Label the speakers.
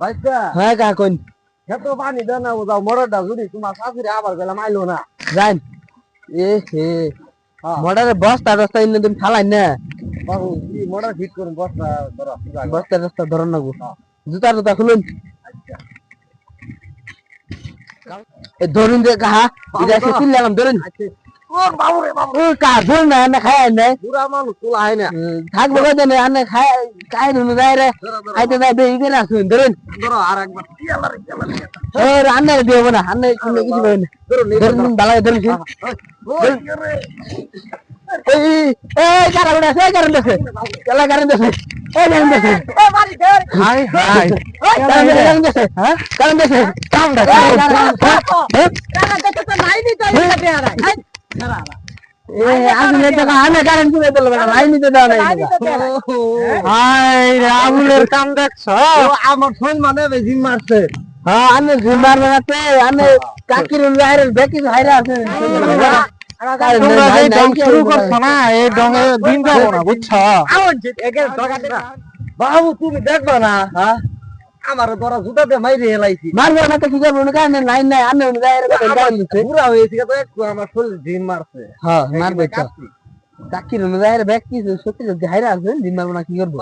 Speaker 1: হ্যাঁ কা কোন
Speaker 2: এত পানি দেন না যাও মরটা যদি। তোমার শাশুড়ি আবার গেলাম আইলো না।
Speaker 1: যান এ হে। মডারে বস্তা টস্তা ইন্ন তুমি ফালাই না।
Speaker 2: বাবু কি মরা ঠিক করুন বস্তা ধরো
Speaker 1: বস্তা টস্তা ধরন না গো। জুতা জুতা খুলুন। এ ধরুন যে কাহা এটা এসে চিল্লাম ধরুন।
Speaker 2: ওর বাবু রে বাবু।
Speaker 1: ও কা না না খায় না
Speaker 2: পুরা মানুষ তোলা হয় না।
Speaker 1: থাকব কই দেন আনে খায় কাই ধরুন যায় রে। আইতে যাই বেই করে আসুন ধরুন।
Speaker 2: ধরো আর একবার। ইয়ালা রে ইয়ালা রে।
Speaker 1: ও রান্না দিও না আন্নে কোনো কিছু হবে না।
Speaker 2: ধরো
Speaker 1: ধরুন বালাই ধরুন
Speaker 2: ওই
Speaker 1: এই এই কারণ আছে? কারণ আছে? কেলা কারণ আছে? এই কারণ আছে?
Speaker 2: এ বাড়ি ধর।
Speaker 1: Hi hi. কারণ আছে? হ্যাঁ? কারণ আছে? কাম দা
Speaker 2: কারা দেখতে
Speaker 1: রামুলের কাম দেখছ?
Speaker 2: আমার ফোন মানে বেশি মারছে।
Speaker 1: হ্যাঁ বানাতে আনে কাকির হাইরা আছে।
Speaker 2: শুরু করছ না? এই ডঙ্গে দিন যাব না বুঝছ? বাবু তুমি দেখবা না?
Speaker 1: হ্যাঁ?
Speaker 2: আমার ধরা জুতাতে মাইরে হেলাইছি।
Speaker 1: মারবে না তো কি করব? না কারণ লাইন নাই আনে গায়ের কারণ দিতে
Speaker 2: পুরা হয়েছে তো একটু আমার শরীর দিন মারছে।
Speaker 1: হ্যাঁ মারবে তো। কাকির অনুযায়ী ব্যাগ কি সত্যি যদি হাইরা আসবেন দিন মারবো না কি করব?